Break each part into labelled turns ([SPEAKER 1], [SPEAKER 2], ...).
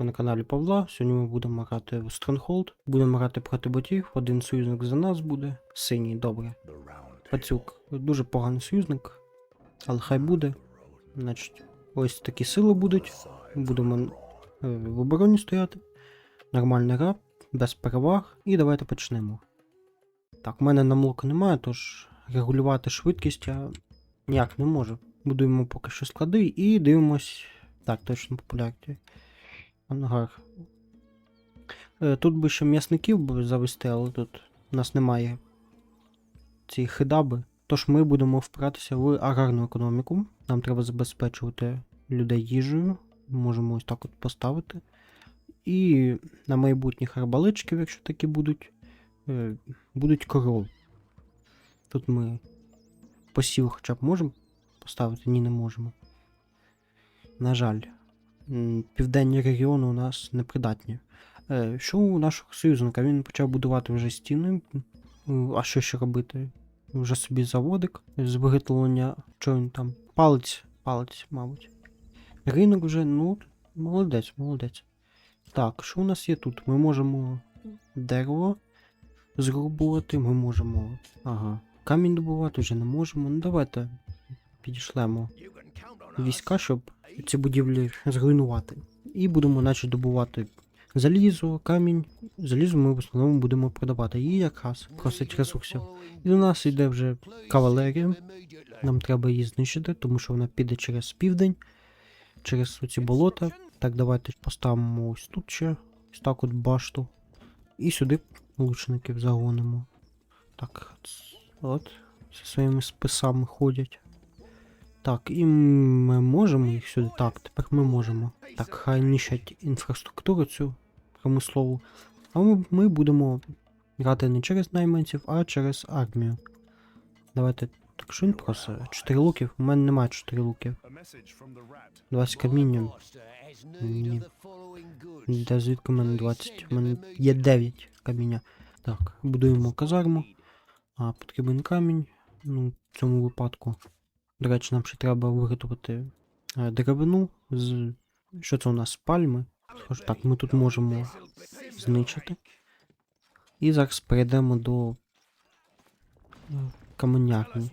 [SPEAKER 1] ви на каналі Павла. Сьогодні ми будемо грати в Stronghold. Будемо грати проти ботів. Один союзник за нас буде. Синій, добре. Пацюк. Дуже поганий союзник. Але хай буде. Значить, ось такі сили будуть. Будемо е, в обороні стояти. Нормальний раб, без переваг. І давайте почнемо. Так, в мене намлоку немає, тож регулювати швидкість я ніяк не можу. Будуємо поки що склади і дивимось. Так, точно популярні. Ангар. Е, Тут би ще м'ясників завести, але тут у нас немає цієї хидаби. Тож ми будемо впиратися в аграрну економіку. Нам треба забезпечувати людей їжею. Можемо ось так от поставити. І на майбутніх арбаличків, якщо такі будуть, е, будуть корови. Тут ми посів хоча б можемо поставити? Ні, не можемо. На жаль, південні регіони у нас непридатні. Е, Що у нашого союзника? Він почав будувати вже стіни. А що ще робити? Вже собі заводик з виготовлення, що він там? Палець, палець, мабуть. Ринок вже, ну, молодець, молодець. Так, що у нас є тут? Ми можемо дерево зрубувати, ми можемо. Ага. Камінь добувати вже не можемо. Ну давайте підійшлемо війська, щоб ці будівлі зруйнувати. І будемо наче добувати залізо, камінь. Залізо ми в основному будемо продавати. І якраз просить ресурсів. І до нас йде вже кавалерія. Нам треба її знищити, тому що вона піде через південь, через оці болота. Так, давайте поставимо ось тут ще ось так от башту. І сюди лучників загонимо. Так, от, зі своїми списами ходять. Так, і ми можемо їх сюди. Так, тепер ми можемо. Так, хай нищать інфраструктуру цю промислову. А ми, ми будемо грати не через найманців, а через армію. Давайте. Так що він просить? 4 луків? У мене немає 4 луків. 20 каміння. Ні. Де звідки в мене 20? У мене є 9 каміння. Так, будуємо казарму. А, потрібен камінь. Ну, в цьому випадку. До речі, нам ще треба виготовити е, деревину з. Що це у нас? Пальми. Тож так, ми тут можемо знищити. І зараз перейдемо до е, каменярні.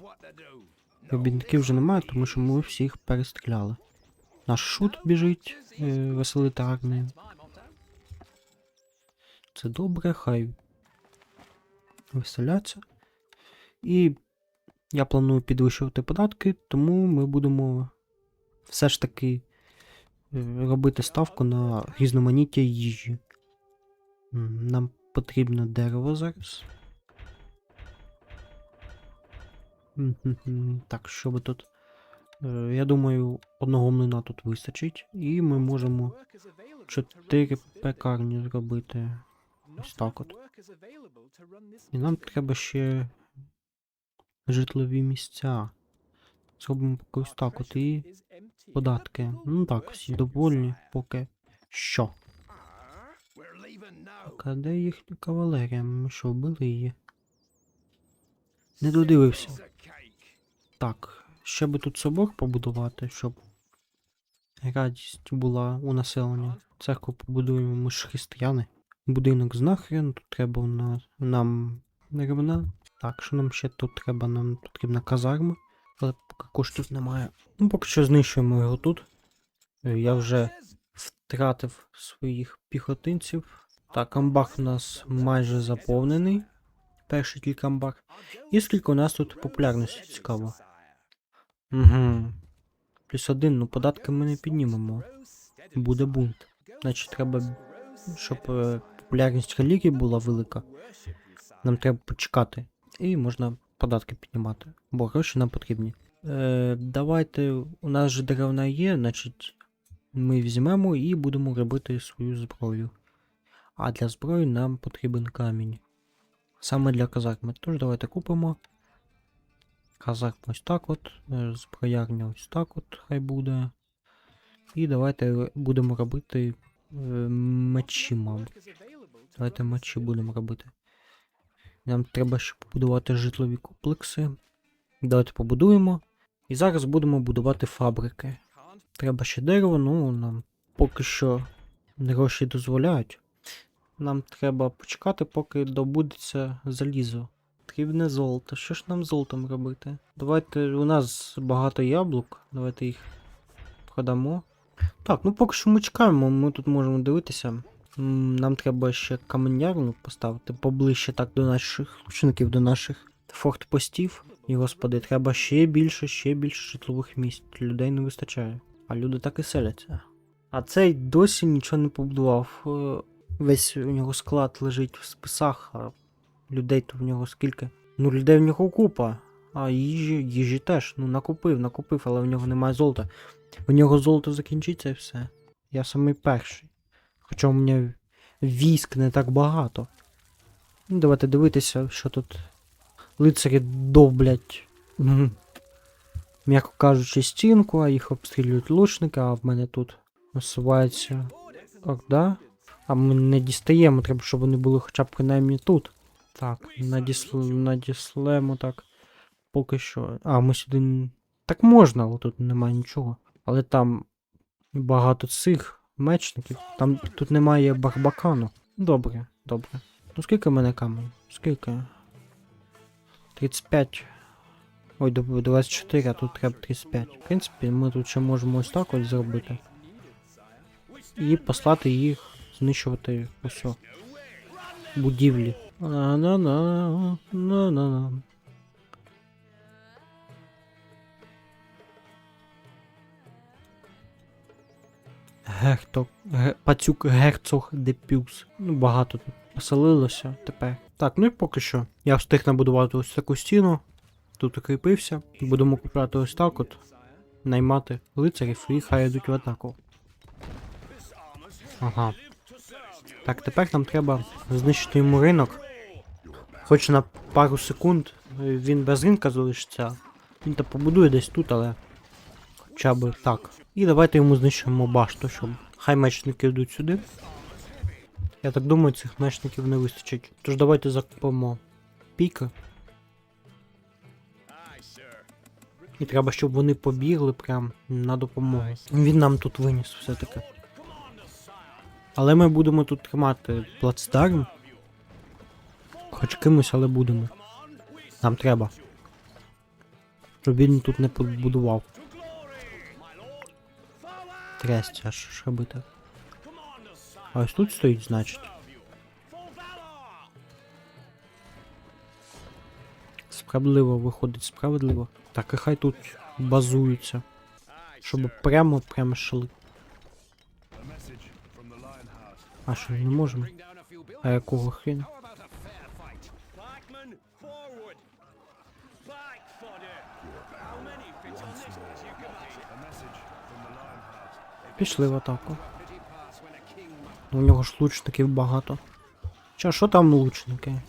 [SPEAKER 1] Робітників вже немає, тому що ми всіх перестріляли. Наш шут біжить е, веселити армію. Це добре, хай веселяться. І я планую підвищувати податки, тому ми будемо все ж таки е, робити ставку на різноманіття їжі. Нам потрібно дерево зараз. Так, що би тут? Е, Я думаю, одного млина тут вистачить, і ми можемо чотири пекарні зробити. Ось так от. І нам треба ще житлові місця. Зробимо поки ось так от і податки. Ну так, всі довольні поки що. Так, а де їхня кавалерія? Ми що, вбили її? Не додивився. Так, ще би тут собор побудувати, щоб радість була у населення. Церкву побудуємо, ми ж християни. Будинок знахрен, тут треба на, нам деревина. Так, що нам ще тут треба? Нам потрібна казарма, але поки коштів немає. Ну, поки що знищуємо його тут. Е, Я вже втратив своїх піхотинців. Так, амбар у нас майже заповнений. Перший тільки амбар. І скільки у нас тут популярності цікаво. Угу. Плюс один, ну податки ми не піднімемо. Буде бунт. Значить, треба, щоб е, популярність релігії була велика. Нам треба почекати. І можна податки піднімати. Бо гроші нам потрібні. Е, давайте. У нас же деревна є, значить, ми візьмемо і будемо робити свою зброю. А для зброї нам потрібен камінь. Саме для казарми. Тож давайте купимо. Казарм ось так от. е, Зброярня ось так от хай буде. І давайте будемо робити е, мечі, мабуть. Давайте мечі будемо робити. Нам треба ще побудувати житлові комплекси. Давайте побудуємо. І зараз будемо будувати фабрики. Треба ще дерево, ну нам поки що гроші дозволяють. Нам треба почекати, поки добудеться залізо. Потрібне золото. Що ж нам золотом робити? Давайте у нас багато яблук. Давайте їх продамо. Так, ну поки що ми чекаємо, ми тут можемо дивитися. Нам треба ще каменярну поставити поближче так до наших учеників, до наших фортпостів. І господи, треба ще більше, ще більше житлових місць. Людей не вистачає. А люди так і селяться. А цей досі нічого не побудував. Е, Весь у нього склад лежить в списах, а людей то в нього скільки? Ну, людей в нього купа. А їжі, їжі теж. Ну, накупив, накупив, але в нього немає золота. У нього золото закінчиться і все. Я самий перший. Хоча у мене військ не так багато. Ну, давайте дивитися, що тут лицарі довблять. М'яко кажучи, стінку, а їх обстрілюють лучники, а в мене тут насувається орда. А ми не дістаємо, треба, щоб вони були хоча б принаймні тут. Так, надісл... надіслемо так. Поки що. А, ми сюди. Так можна, але тут немає нічого. Але там багато цих мечників. Там тут немає барбакану. Добре, добре. Ну скільки в мене камень? Скільки? 35. Ой, 24, а тут треба 35. В принципі, ми тут ще можемо ось так ось зробити. І послати їх знищувати усе. Будівлі. На-на-на, на-на-на. Герцог, ге, пацюк герцог де Пюкс. Ну, багато тут поселилося тепер. Так, ну і поки що. Я встиг набудувати ось таку стіну. Тут укріпився. Будемо купляти ось так от. Наймати лицарів і хай йдуть в атаку. Ага. Так, тепер нам треба знищити йому ринок. Хоч на пару секунд е, він без ринка залишиться. Він то побудує десь тут, але. Хоча б так. І давайте йому знищимо башту, щоб. Хай мечники йдуть сюди. Я так думаю, цих мечників не вистачить. Тож давайте закупимо піки. І треба, щоб вони побігли прям на допомогу. Він нам тут виніс все-таки. Але ми будемо тут тримати плацдарм. Хоч кимось, але будемо. Нам треба. Щоб він тут не побудував. Трясця, а що ж? А ось тут стоїть, значить. Справедливо виходить, справедливо. Так, і хай тут базуються. Щоб прямо прямо шли. А що, не можемо? А якого хрена? Пішли в атаку. У нього ж лучників багато. Ча, що там лучники?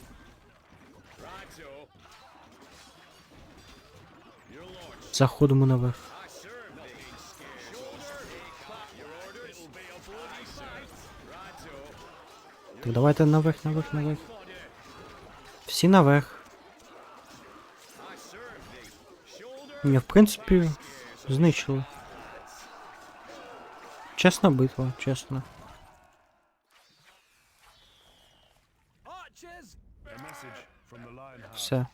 [SPEAKER 1] Заходимо наверх. Так, давайте наверх, наверх, наверх. Всі наверх. Ні, в принципі, знищили. Чесна битва, чесно. Все.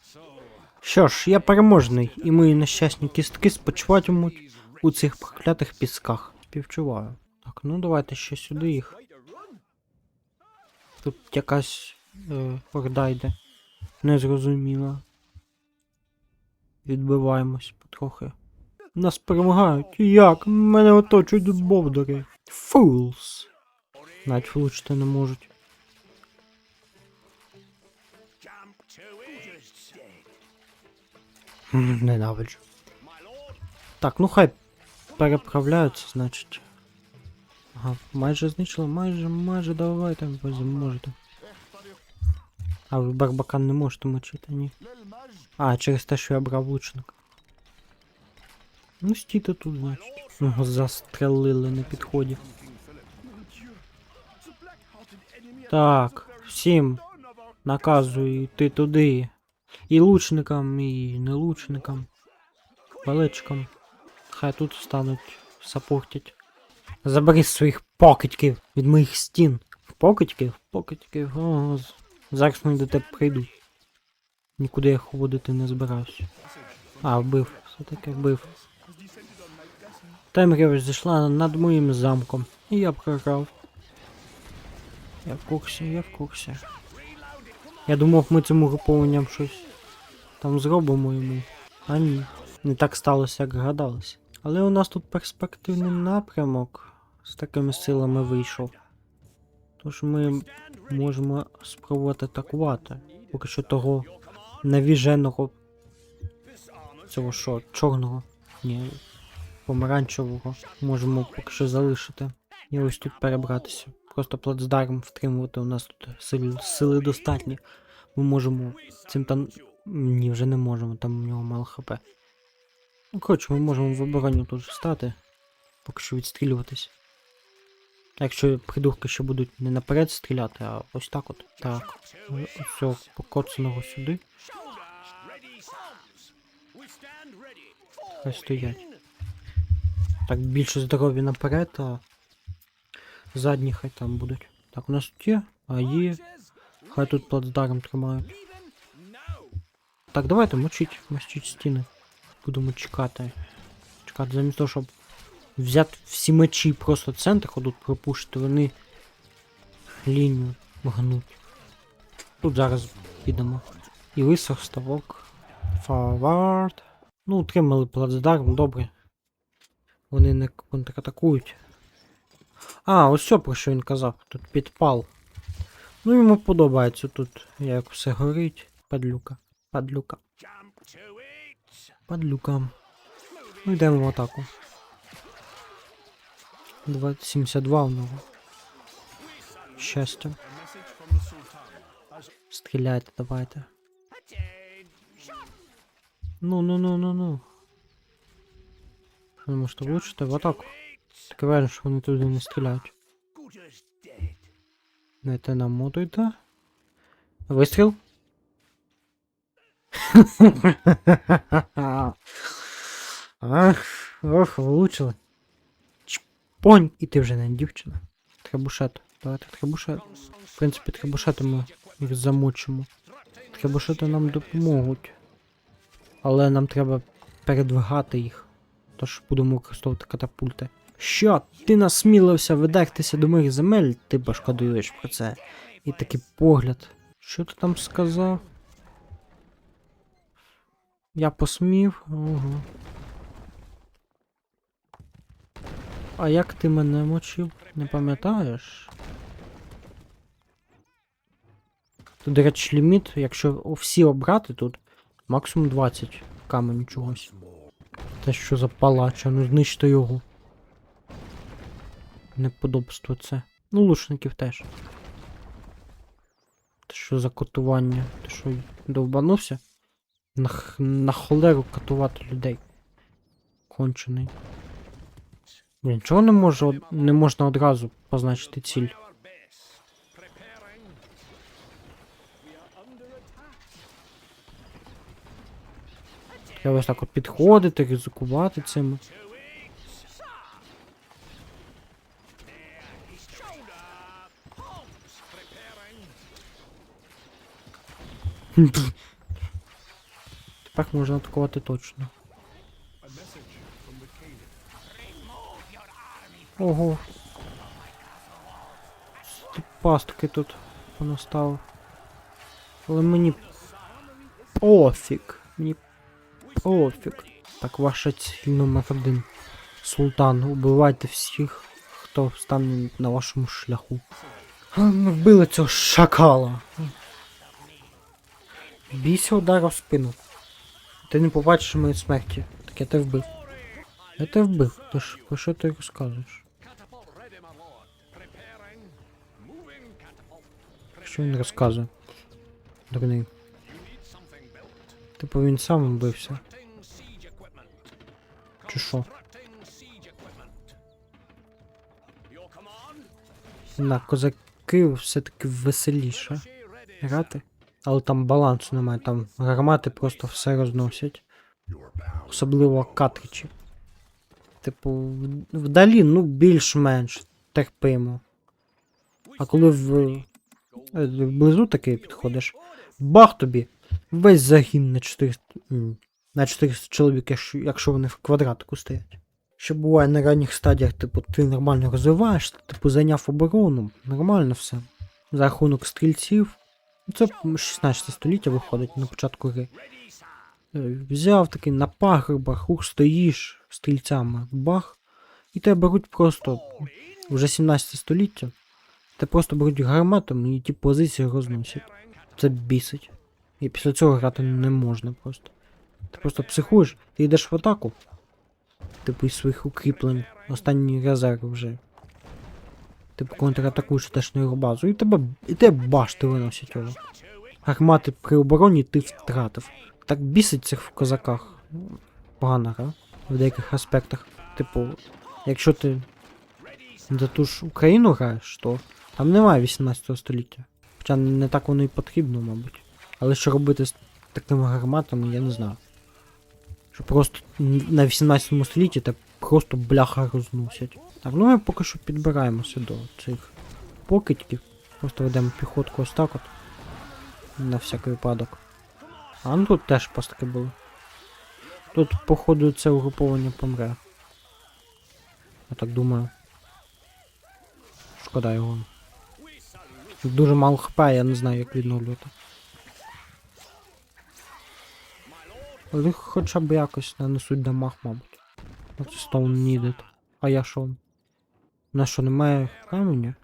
[SPEAKER 1] Що ж, я переможний, і мої нещасні кістки спочиватимуть у цих проклятих пісках. Співчуваю. Так, ну давайте ще сюди їх. Тут якась е, орда йде. Незрозуміла. Відбиваємось потрохи. Нас перемагають. Як? Мене оточують бовдори. Фулс. Навіть влучити не можуть. М, Ненавиджу. Так, ну хай переправляються, значить. Ага, майже знищили, майже, майже давайте, ви зможете. А ви барбакан не можете мочити, ні. А, через те, що я брав лучник. Ну, стійте тут, значить. Його застрелили на підході. Так, всім наказую йти туди. І лучникам, і не лучникам. Паличкам. Хай тут стануть, сапортять. Забери своїх покидьків від моїх стін. Покидьків? Покидьків. О, зараз вони до тебе прийдуть. Нікуди я їх водити не збираюся. А, вбив. Все-таки вбив. Темрява зійшла над моїм замком. І я програв. Я в курсі, я в курсі. Я думав, ми цим угрупованням щось там зробимо йому. А ні. Не так сталося, як гадалось. Але у нас тут перспективний напрямок з такими силами вийшов. Тож ми можемо спробувати атакувати. Поки що того навіженого. Цього що, чорного? Ні. Помаранчевого можемо поки що залишити. І ось тут перебратися. Просто плацдарм втримувати. У нас тут сили, сили достатні. Ми можемо цим там. Ні, вже не можемо, там у нього мало хп. Ну, коротше, ми можемо в обороні тут встати, поки що відстрілюватись. Якщо придурки ще будуть не наперед стріляти, а ось так от. Так. Оцього покоцаного сюди. Хай стоять. Так, більше здоров'я наперед, а задні хай там будуть. Так, у нас тут є, а є. Хай тут плацдарм тримають. Так, давайте мочіть, мочіть стіни. Будемо чекати. Чекати, замість того, щоб взяти всі мечі просто центр ходуть пропушити, вони лінію гнуть. Тут зараз підемо. І висох ставок. Фавард. Ну, утримали плацдарм, добре. Вони не контратакують. А, ось що про що він казав. Тут підпал. Ну йому подобається тут, як все горить. Падлюка. Падлюка. Падлюка. Ну йдемо в атаку. 272 у нього. Щастя. Стріляйте, давайте. Ну, ну, ну, ну, ну. Що ви можете влучити в атаку? Таке враження, що вони туди не стріляють. Не те намотуйте. Вистріл. Ах, ох, влучили. Чпонь! І ти вже не дівчина. Требушет. Давайте требушет. В принципі, требушети ми їх замочимо. Требушети нам допоможуть. Але нам треба передвигати їх. Тож будемо використовувати катапульти. Що? Ти насмілився видертися до моїх земель, ти пошкодуєш про це. І такий погляд. Що ти там сказав? Я посмів. Ага. А як ти мене мочив? Не пам'ятаєш? Тут, до речі, ліміт, якщо всі обрати тут, максимум 20 каменю чогось. Те що за палач, а ну знищте його. Неподобство це. Ну, лучників теж. Ти що за катування? Ти що, довбанувся? На, на холеру катувати людей. Кончений. Блін, чого не може не можна одразу позначити ціль? Треба ось так от підходити, ризикувати цим. Тепер можна атакувати точно. Ого. Пастки тут понаставив. Але мені пофіг. Мені пофіг. Так, ваша ціль номер один. Султан, убивайте всіх, хто стане на вашому шляху. Вбили цього шакала. Бійся удару в спину. Ти не побачиш моєї смерті. Так я тебе вбив. Я тебе вбив. Тож про що ти розказуєш? Що він розказує? Дурний. Типу він сам вбився. Чи що? На козаки все-таки веселіше грати. Але там балансу немає, там гармати просто все розносять. Особливо катричі. Типу, вдалі, ну, більш-менш. терпимо. А коли в, е, вблизу таки підходиш, бах тобі! Весь загін на 400, м, на 400 чоловік, якщо, вони в квадратику стоять. Що буває на ранніх стадіях, типу, ти нормально розвиваєшся, типу, зайняв оборону, нормально все. За рахунок стрільців. Ну, Це 16 століття виходить на початку гри. Е, Взяв такий на пагорбах, ух, стоїш стрільцями, бах. І тебе беруть просто вже 17 століття. Те просто беруть гарматами і ті позиції розносять. Це бісить. І після цього грати не можна просто. Ти просто психуєш, ти йдеш в атаку. Типу із своїх укріплень. Останній резерв вже. Типу контратакуєш теж на його базу. І тебе. І тебе башти виносять його. Гармати при обороні ти втратив. Так бісить цих в козаках. Погана гра. В деяких аспектах. Типу, якщо ти за ту ж Україну граєш, то там немає 18 століття. Хоча не так воно і потрібно, мабуть. Але що робити з такими гарматами, я не знаю. Що просто на 18 столітті так просто бляха розносять. Так, ну ми поки що підбираємося до цих покидьків. Просто ведемо піхотку ось так от. На всякий випадок. А ну тут теж пастки були. Тут, походу, це угруповання помре. Я так думаю. Шкода його. Дуже мало хп, я не знаю, як відновлювати. Але хоча б якось нанесуть дамаг, мабуть. Оце Stone needed. А я що? У нас що, немає каменя?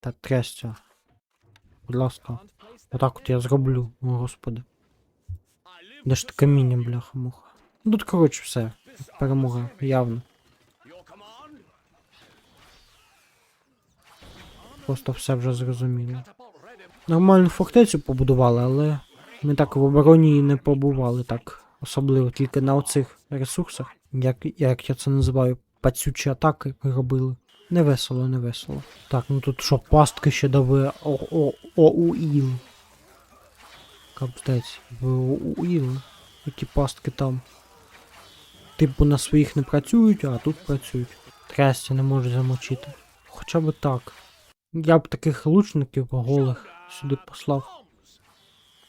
[SPEAKER 1] Та трясця. Будь ласка. Отак от я зроблю, о господи. Де ж те каміння, бляха муха. Ну тут, коротше, все. Перемога явно. Просто все вже зрозуміло. Нормальну фортецю побудували, але ми так в обороні і не побували так. Особливо тільки на оцих ресурсах, як, як я це називаю, пацючі атаки робили. Не весело, не весело. Так, ну тут що, пастки ще дави о, о, оуїл. В оуїл. Які пастки там. Типу на своїх не працюють, а тут працюють. Трясся не можуть замочити. Хоча б так. Я б таких лучників голих сюди послав.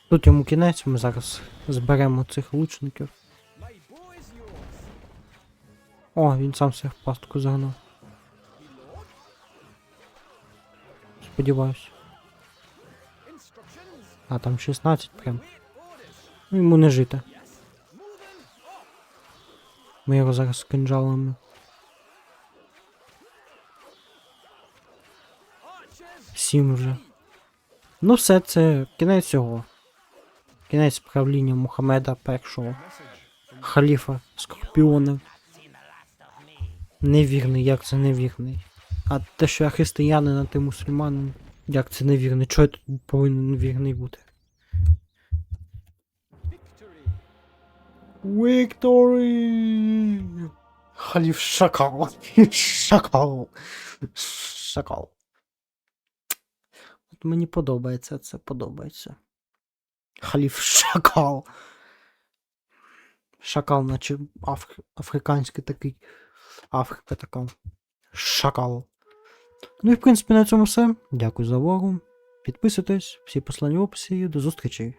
[SPEAKER 1] Тут йому кінець, ми зараз зберемо цих лучників. О, він сам себе в пастку загнав. Сподіваюсь. А, там 16 прям. Ну, Йому не жити. Ми його зараз кинджалами. Сім вже. Ну все, це кінець цього. Кінець правління Мухаммеда першого. Халіфа Скорпіона. Невірний, як це невірний. А те, що я християнин, а ти мусульманин, як це невірний? Чого я тут повинен вірний бути? Вікторі! Халіф Шакал. Шакал. Шакал. От мені подобається це, подобається. Халіф Шакал. Шакал, наче аф... африканський такий. Африка така. Шакал. Ну і в принципі на цьому все. Дякую за увагу. Підписуйтесь, всі послання в описі. До зустрічі.